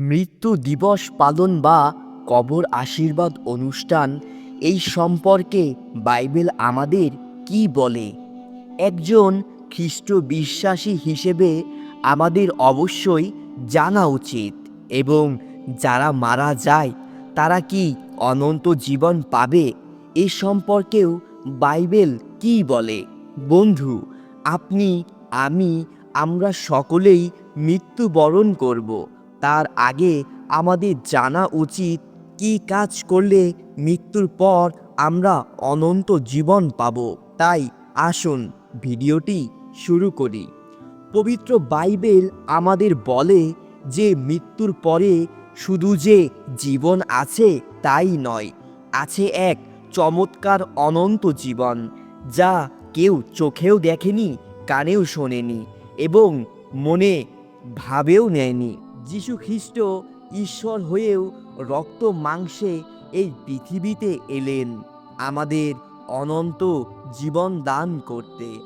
মৃত্যু দিবস পালন বা কবর আশীর্বাদ অনুষ্ঠান, এই সম্পর্কে বাইবেল আমাদের কি বলে? একজন খ্রিস্ট বিশ্বাসী হিসেবে আমাদের অবশ্যই জানা উচিত এবং যারা মারা যায়, তারা কি অনন্ত জীবন পাবে? এ সম্পর্কেও বাইবেল কি বলে? বন্ধু, আপনি, আমি, আমরা সকলেই মৃত্যুবরণ করব। তার আগে আমাদের জানা উচিত কি কাজ করলে মৃত্যুর পর আমরা অনন্ত জীবন পাব। তাই আসুন ভিডিওটি শুরু করি। পবিত্র বাইবেল আমাদের বলে যে মৃত্যুর পরে শুধু যে জীবন আছে তাই নয়, আছে এক চমৎকার অনন্ত জীবন যা কেউ চোখেও দেখেনি, কানেও শোনেনি এবং মনে ভাবেও নেয়নি। যীশু খ্রিস্ট ঈশ্বর হয়েও রক্ত মাংসে এই পৃথিবীতে এলেন। আমাদের অনন্ত জীবন দান করতে।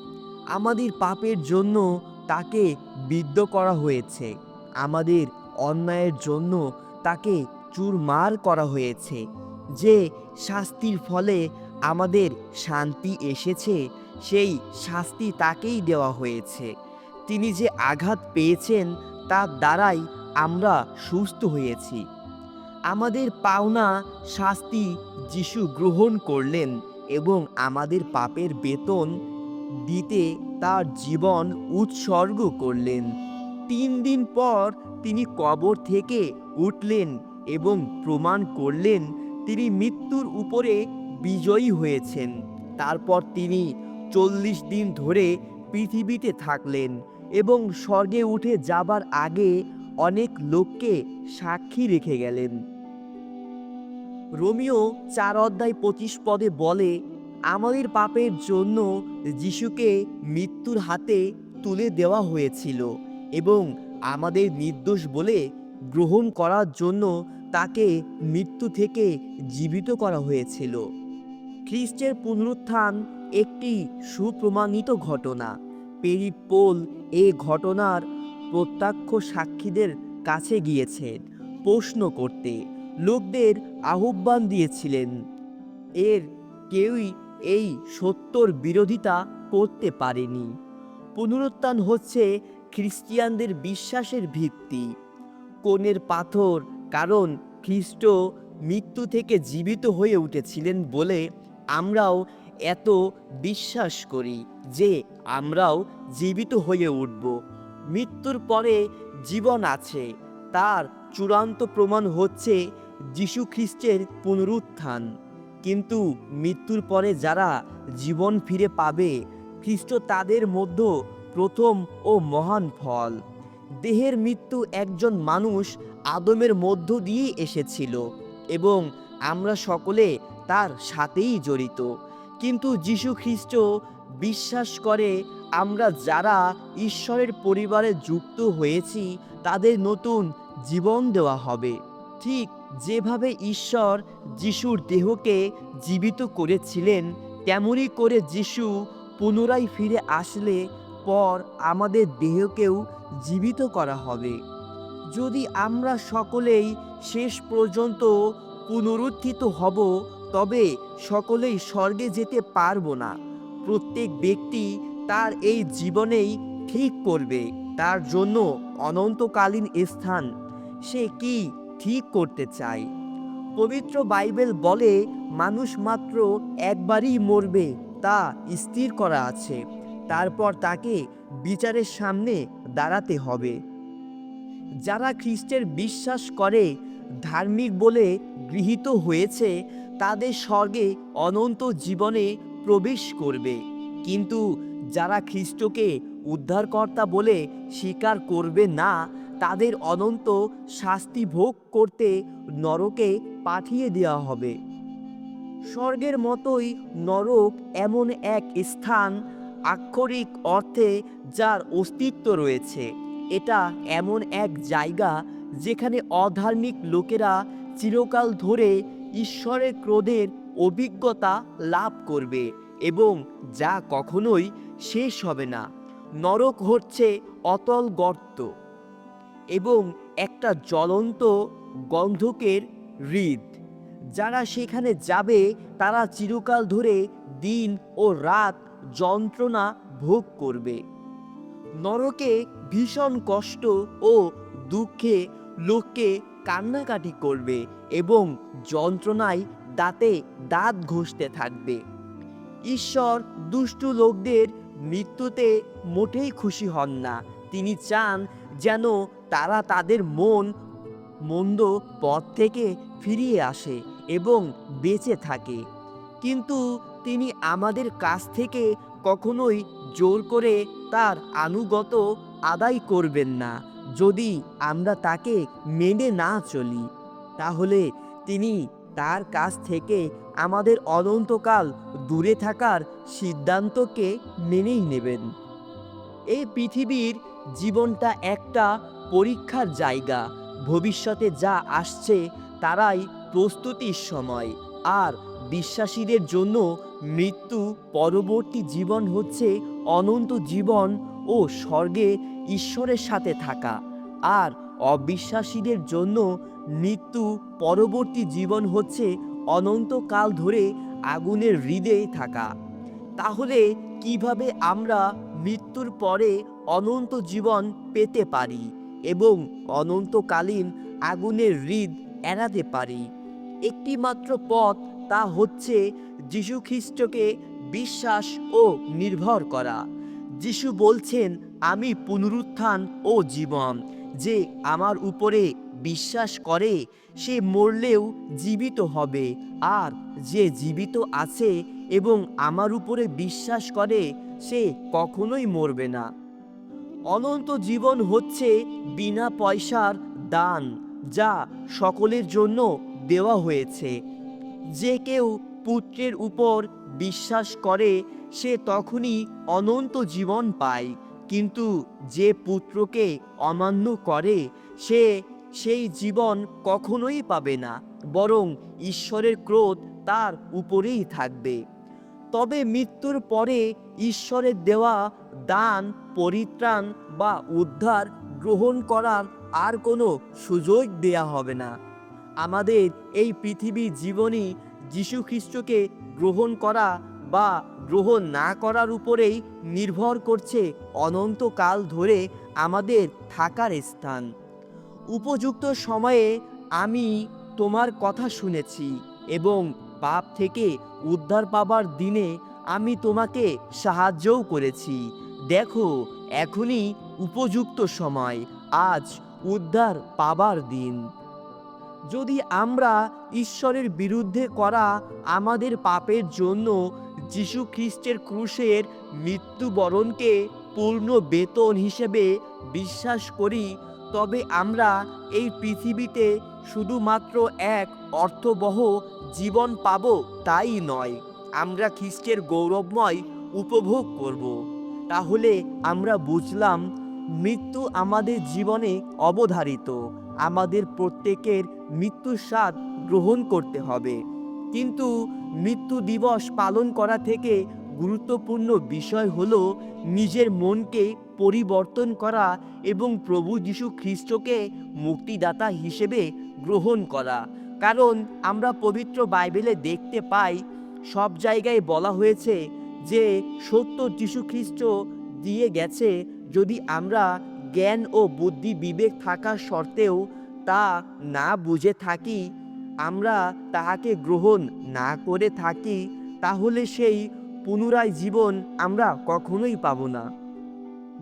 আমাদের পাপের জন্য তাকে বিদ্ধ করা হয়েছে। আমাদের অন্যায়ের জন্য তাকে চুরমার করা হয়েছে। যে শাস্তির ফলে আমাদের শান্তি এসেছে, সেই শাস্তি তাকেই দেওয়া হয়েছে। তিনি যে আঘাত পেয়েছেন তার দ্বারাই আমরা সুস্থ হয়েছি। আমাদের পাওনা শাস্তি যিশু গ্রহণ করলেন এবং আমাদের পাপের বেতন দিতে তার জীবন উৎসর্গ করলেন। তিন দিন পর তিনি কবর থেকে উঠলেন এবং প্রমাণ করলেন তিনি মৃত্যুর উপরে বিজয়ী হয়েছেন। তারপর তিনি চল্লিশ দিন ধরে পৃথিবীতে থাকলেন এবং স্বর্গে উঠে যাবার আগে অনেক লোককে সাক্ষী রেখে গেলেন। রোমিও চার অধ্যায় পঁচিশ পদে বলে, আমাদের পাপের জন্য যিশুকে মৃত্যুর হাতে তুলে দেওয়া হয়েছিল এবং আমাদের নির্দোষ বলে গ্রহণ করার জন্য তাকে মৃত্যু থেকে জীবিত করা হয়েছিল। খ্রিস্টের পুনরুত্থান একটি সুপ্রমাণিত ঘটনা। পেরিপোল এ ঘটনার প্রত্যক্ষ সাক্ষীদের কাছে গিয়েছেন প্রশ্ন করতে লোকদের আহ্বান দিয়েছিলেন। এর কেউই এই সত্যর বিরোধিতা করতে পারেনি। পুনরুত্থান হচ্ছে খ্রিস্টিয়ানদের বিশ্বাসের ভিত্তি। কোণের পাথর কারণ খ্রিস্ট মৃত্যু থেকে জীবিত হয়ে উঠেছিলেন বলে আমরাও এত বিশ্বাস করি যে আমরাও জীবিত হয়ে উঠব। মৃত্যুর পরে জীবন আছে। তার চূড়ান্ত প্রমাণ হচ্ছে যীশু খ্রিস্টের পুনরুত্থান। কিন্তু মৃত্যুর পরে যারা জীবন ফিরে পাবে, খ্রিস্ট তাদের মধ্যে প্রথম ও মহান ফল। দেহের মৃত্যু একজন মানুষ আদমের মধ্য দিয়ে এসেছিল এবং আমরা সকলে তার সাথেই জড়িত। কিন্তু যীশু খ্রিস্ট বিশ্বাস করে আমরা যারা ঈশ্বরের পরিবারে যুক্ত হয়েছি, তাদের নতুন জীবন দেওয়া হবে। ঠিক যেভাবে ঈশ্বর যিশুর দেহকে জীবিত করেছিলেন তেমনই করে যিশু পুনরায় ফিরে আসলে পর আমাদের দেহকেও জীবিত করা হবে। যদি আমরা সকলেই শেষ পর্যন্ত পুনরুত্থিত হব, তবে সকলেই স্বর্গে যেতে পারব না। প্রত্যেক ব্যক্তি তার এই জীবনেই ঠিক করবে। তার জন্য অনন্তকালীন স্থান সে কি ঠিক করতে চায়? পবিত্র বাইবেল বলে মানুষ মাত্র একবারই মরবে তা স্থির করা আছে। তারপর তাকে বিচারের সামনে দাঁড়াতে হবে। যারা খ্রিস্টের বিশ্বাস করে, ধার্মিক বলে গৃহীত হয়েছে, তাদের স্বর্গে অনন্ত জীবনে প্রবেশ করবে। কিন্তু যারা খ্রিস্টকে উদ্ধারকর্তা বলে স্বীকার করবে না, তাদের অনন্ত শাস্তি ভোগ করতে নরকে পাঠিয়ে দেওয়া হবে। স্বর্গের মতোই নরক এমন এক স্থান আক্ষরিক অর্থে যার অস্তিত্ব রয়েছে। এটা এমন এক জায়গা যেখানে অধার্মিক লোকেরা চিরকাল ধরে ঈশ্বরের ক্রোধের অভিজ্ঞতা লাভ করবে এবং যা কখনোই শেষ হবে না। নরক হচ্ছে অতল গর্ত এবং একটা জ্বলন্ত গন্ধকের হৃদ। যারা সেখানে যাবে, তারা চিরকাল ধরে দিন ও রাত যন্ত্রণা ভোগ করবে। নরকে ভীষণ কষ্ট ও দুঃখে লোককে কান্নাকাটি করবে এবং যন্ত্রণায় দাঁতে দাঁত ঘষতে থাকবে। ঈশ্বর দুষ্টু লোকদের মৃত্যুতে মোটেই খুশি হন না। তিনি চান যেন তারা তাদের মন, মন্দ পথ থেকে ফিরিয়ে আসে এবং বেঁচে থাকে। কিন্তু তিনি আমাদের কাছ থেকে কখনোই জোর করে তার আনুগত আদায় করবেন না। যদি আমরা তাকে মেনে না চলি, তাহলে তিনি তার কাছ থেকে আমাদের অনন্তকাল দূরে থাকার সিদ্ধান্তকে মেনেই নেবেন। এই পৃথিবীর জীবনটা একটা পরীক্ষার জায়গা। ভবিষ্যতে যা আসছে তারাই প্রস্তুতির সময়। আর বিশ্বাসীদের জন্য মৃত্যু পরবর্তী জীবন হচ্ছে অনন্ত জীবন ও স্বর্গে ঈশ্বরের সাথে থাকা। আর অবিশ্বাসীদের জন্য মৃত্যু পরবর্তী জীবন হচ্ছে অনন্তকাল ধরে আগুনের হৃদয়ে থাকা। তাহলে কীভাবে আমরা মৃত্যুর পরে অনন্ত জীবন পেতে পারি এবং অনন্তকালীন আগুনের হৃদ এড়াতে পারি? একটি মাত্র পথ তা হচ্ছে যীশু খ্রিস্টকে বিশ্বাস ও নির্ভর করা। যিশু বলছেন, আমি পুনরুত্থান ও জীবন, যে আমার উপরে বিশ্বাস করে, সে মরলেও জীবিত হবে। আর যে জীবিত আছে এবং আমার উপরে বিশ্বাস করে, সে কখনোই মরবে না। অনন্ত জীবন হচ্ছে বিনা পয়সার দান, যা সকলের জন্য দেওয়া হয়েছে। যে কেউ পুত্রের উপর বিশ্বাস করে, সে তখনই অনন্ত জীবন পায়। কিন্তু যে পুত্রকে অমান্য করে, সে সেই জীবন কখনোই পাবে না, বরং ঈশ্বরের ক্রোধ তার উপরেই থাকবে। তবে মৃত্যুর পরে ঈশ্বরের দেওয়া দান, পরিত্রাণ বা উদ্ধার গ্রহণ করার আর কোনো সুযোগ দেয়া হবে না। আমাদের এই পৃথিবী জীবনই যীশু খ্রিস্টকে গ্রহণ করা বা গ্রহণ না করার উপরেই নির্ভর করছে অনন্তকাল ধরে আমাদের থাকার স্থান। উপযুক্ত সময়ে আমি তোমার কথা শুনেছি এবং পাপ থেকে উদ্ধার পাবার দিনে আমি তোমাকে সাহায্যও করেছি। দেখো, এখনই উপযুক্ত সময়, আজ উদ্ধার পাবার দিন। যদি আমরা ঈশ্বরের বিরুদ্ধে করা আমাদের পাপের জন্য যীশু খ্রিস্টের ক্রুশের মৃত্যুবরণকে পূর্ণ বেতন হিসেবে বিশ্বাস করি তবে আমরা এই পৃথিবীতে শুধুমাত্র এক অর্থবহ জীবন পাব তাই নয়। আমরা খ্রিস্টের গৌরবময় উপভোগ করব। তাহলে আমরা বুঝলাম, মৃত্যু আমাদের জীবনে অবধারিত। আমাদের প্রত্যেকের মৃত্যুর স্বাদ গ্রহণ করতে হবে। কিন্তু মৃত্যু দিবস পালন করা থেকে গুরুত্বপূর্ণ বিষয় হলো নিজের মনকে পরিবর্তন করা এবং প্রভু যীশু খ্রিস্টকে মুক্তিদাতা হিসেবে গ্রহণ করা। কারণ আমরা পবিত্র বাইবেলে দেখতে পাই, সব জায়গায় বলা হয়েছে যে সত্য যীশু খ্রিস্ট দিয়ে গেছে যদি আমরা জ্ঞান ও বুদ্ধি বিবেক থাকা সত্ত্বেও তা না বুঝে থাকি, আমরা তাহাকে গ্রহণ না করে থাকি, তাহলে সেই পুনরায় জীবন আমরা কখনোই পাব না।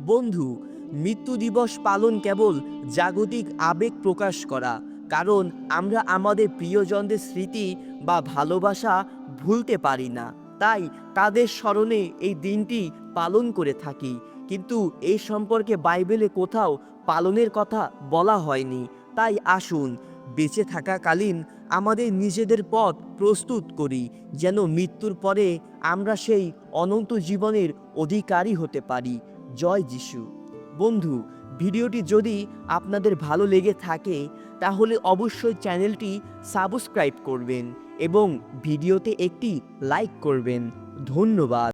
বন্ধু, মৃত্যু দিবস পালন কেবল জাগতিক আবেগ প্রকাশ করা, কারণ আমরা আমাদের প্রিয়জনদের স্মৃতি বা ভালোবাসা ভুলতে পারি না। তাই তাদের স্মরণে এই দিনটি পালন করে থাকি। কিন্তু এই সম্পর্কে বাইবেলে কোথাও পালনের কথা বলা হয়নি। তাই আসুন, বেঁচে থাকাকালীন আমাদের নিজেদের পথ প্রস্তুত করি, যেন মৃত্যুর পরে আমরা সেই অনন্ত জীবনের অধিকারী হতে পারি। জয় যিশু। বন্ধু, ভিডিওটি যদি আপনাদের ভালো লেগে থাকে, তাহলে অবশ্যই চ্যানেলটি সাবস্ক্রাইব করবেন এবং ভিডিওতে একটি লাইক করবেন। ধন্যবাদ।